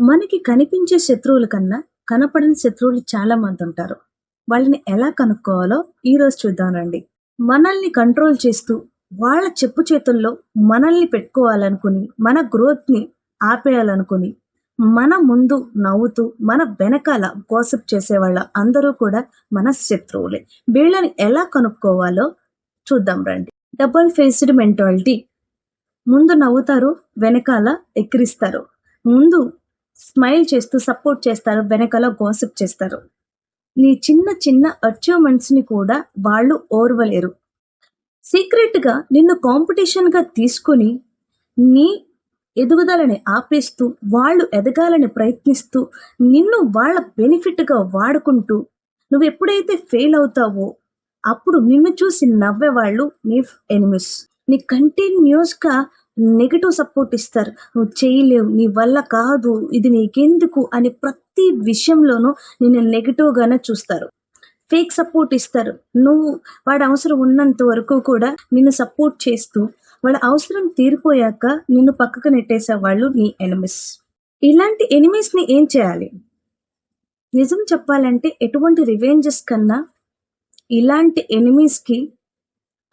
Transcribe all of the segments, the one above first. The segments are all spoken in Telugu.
మనకి కనిపించే శత్రువుల కన్నా కనపడని శత్రువులు చాలా మంది ఉంటారు. వాళ్ళని ఎలా కనుక్కోవాలో ఈ రోజు చూద్దామండి మనల్ని కంట్రోల్ చేస్తూ వాళ్ళ చెప్పు చేతుల్లో మనల్ని పెట్టుకోవాలనుకుని మన గ్రోత్ని ఆపేయాలనుకుని మన ముందు నవ్వుతూ మన వెనకాల గోసప్ చేసేవాళ్ళ అందరూ కూడా మన శత్రువులే. వీళ్ళని ఎలా కనుక్కోవాలో చూద్దాం రండి. Double faced mentality. ముందు నవ్వుతారు వెనకాల ఎక్కిరిస్తారు. ముందు స్మైల్ చేస్తూ సపోర్ట్ చేస్తారు వెనకాల గోసిప్ చేస్తారు. నీ చిన్న చిన్న అచీవ్మెంట్స్ని కూడా వాళ్ళు ఓర్వలేరు. సీక్రెట్గా నిన్ను కాంపిటీషన్గా తీసుకుని నీ ఎదుగుదలని ఆపేస్తూ వాళ్ళు ఎదగాలని ప్రయత్నిస్తూ నిన్ను వాళ్ళ బెనిఫిట్గా వాడుకుంటూ నువ్వు ఎప్పుడైతే ఫెయిల్ అవుతావో అప్పుడు నిన్ను చూసి నవ్వేవాళ్ళు నీ ఎనిమిస్ నీ కంటిన్యూస్గా నెగిటివ్ సపోర్ట్ ఇస్తారు. నువ్వు చేయలేవు నీ వల్ల కాదు ఇది నీకెందుకు అని ప్రతి విషయంలోనూ నిన్ను నెగిటివ్ గానే చూస్తారు. ఫేక్ సపోర్ట్ ఇస్తారు. నువ్వు వాడి అవసరం ఉన్నంత వరకు కూడా నిన్ను సపోర్ట్ చేస్తూ వాళ్ళ అవసరం తీరిపోయాక నిన్ను పక్కకు నెట్టేసే వాళ్ళు నీ ఎనిమిస్ ఇలాంటి ఎనిమిస్ని ఏం చేయాలి? నిజం చెప్పాలంటే ఎటువంటి రివెంజెస్ కన్నా ఇలాంటి ఎనిమీస్కి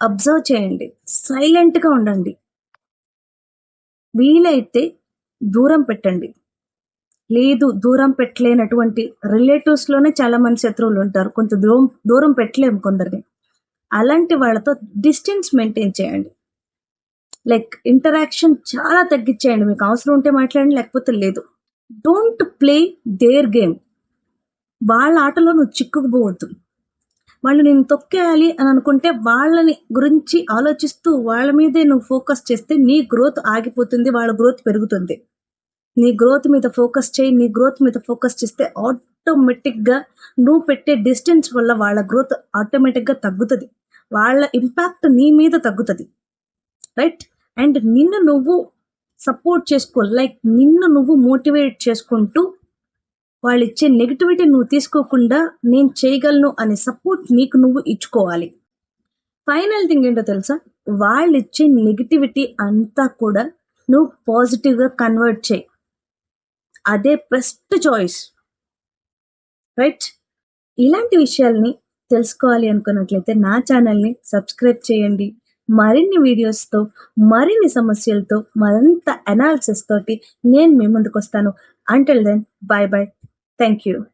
అబ్జర్వ్ చేయండి. సైలెంట్గా ఉండండి. వీలైతే దూరం పెట్టండి. లేదు దూరం పెట్టలేనటువంటి రిలేటివ్స్లోనే చాలా మంది శత్రువులు ఉంటారు. కొంత దూరం దూరం పెట్టలేము కొందరిని. అలాంటి వాళ్ళతో డిస్టెన్స్ మెయింటైన్ చేయండి. లైక్ ఇంటరాక్షన్ చాలా తగ్గించేయండి. మీకు అవసరం ఉంటే మాట్లాడండి లేకపోతే లేదు. డోంట్ ప్లే దేర్ గేమ్ వాళ్ళ ఆటలో నువ్వు చిక్కుకుపోవద్దు. వాళ్ళు నేను తొక్కేయాలి అని అనుకుంటే వాళ్ళని గురించి ఆలోచిస్తూ వాళ్ళ మీదే నువ్వు ఫోకస్ చేస్తే నీ గ్రోత్ ఆగిపోతుంది వాళ్ళ గ్రోత్ పెరుగుతుంది. నీ గ్రోత్ మీద ఫోకస్ చేయి నీ గ్రోత్ మీద ఫోకస్ చేస్తే ఆటోమేటిక్గా నువ్వు పెట్టే డిస్టెన్స్ వల్ల వాళ్ళ గ్రోత్ ఆటోమేటిక్గా తగ్గుతుంది. వాళ్ళ ఇంపాక్ట్ నీ మీద తగ్గుతుంది. రైట్ అండ్ నిన్ను నువ్వు సపోర్ట్ చేసుకో లైక్ నిన్ను నువ్వు మోటివేట్ చేసుకుంటూ వాళ్ళు ఇచ్చే నెగిటివిటీ నువ్వు తీసుకోకుండా నేను చేయగలను అనే సపోర్ట్ నీకు నువ్వు ఇచ్చుకోవాలి. ఫైనల్ థింగ్ ఏంటో తెలుసా? వాళ్ళు ఇచ్చే నెగిటివిటీ అంతా కూడా నువ్వు పాజిటివ్గా కన్వర్ట్ చేయి. అదే బెస్ట్ చాయిస్ రైట్ ఇలాంటి విషయాల్ని తెలుసుకోవాలి అనుకున్నట్లయితే నా ఛానల్ని సబ్స్క్రైబ్ చేయండి. మరిన్ని వీడియోస్తో మరిన్ని సమస్యలతో మరింత అనాలిసిస్ తోటి నేను మీ ముందుకు వస్తాను until then bye bye Thank you.